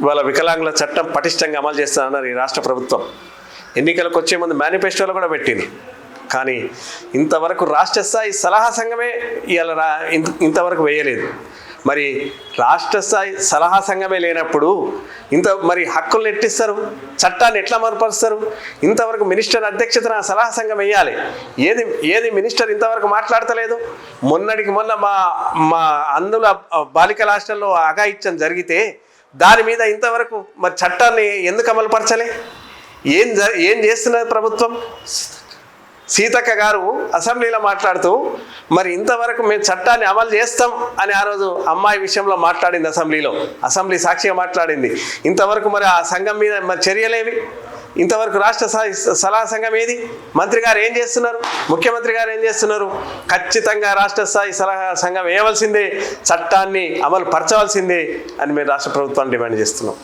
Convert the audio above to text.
ఇవాళ వికలాంగుల చట్టం పటిష్టంగా అమలు చేస్తానన్నారు ఈ రాష్ట్ర ప్రభుత్వం. ఎన్నికలకు వచ్చే ముందు మేనిఫెస్టోలో కూడా పెట్టింది. కానీ ఇంతవరకు రాష్ట్ర స్థాయి సలహా సంఘమే ఇలా రా ఇంత- ఇంతవరకు వేయలేదు. మరి రాష్ట్ర స్థాయి సలహా సంఘమే లేనప్పుడు ఇంత మరి హక్కులను ఎట్టిస్తారు? చట్టాన్ని ఎట్లా మరుపరుస్తారు? ఇంతవరకు మినిస్టర్ అధ్యక్షతన సలహా సంఘం వేయాలి. ఏది ఏది మినిస్టర్ ఇంతవరకు మాట్లాడతలేదు? మొన్నటికి మొన్న మా మా అందుల బాలికల హాస్టల్లో అఘాయిత్యం జరిగితే దాని మీద ఇంతవరకు మరి చట్టాన్ని ఎందుకు అమలుపరచలే? ఏం జ- ఏం చేస్తున్నది ప్రభుత్వం? సీతక్క గారు అసెంబ్లీలో మాట్లాడుతూ మరి ఇంతవరకు మేము చట్టాన్ని అమలు చేస్తాం అని ఆ రోజు అమ్మాయి విషయంలో మాట్లాడింది అసెంబ్లీలో. అసెంబ్లీ సాక్షిగా మాట్లాడింది. ఇంతవరకు మరి ఆ సంఘం మీద మరి చర్యలేవి? ఇంతవరకు రాష్ట్ర స్థాయి సలహా సంఘం ఏది? మంత్రి గారు ఏం చేస్తున్నారు? ముఖ్యమంత్రి గారు ఏం చేస్తున్నారు? ఖచ్చితంగా రాష్ట్ర స్థాయి సలహా సంఘం వేయవలసిందే చట్టాన్ని అమలు పరచవలసిందే అని మేము రాష్ట్ర ప్రభుత్వాన్ని డిమాండ్ చేస్తున్నాం.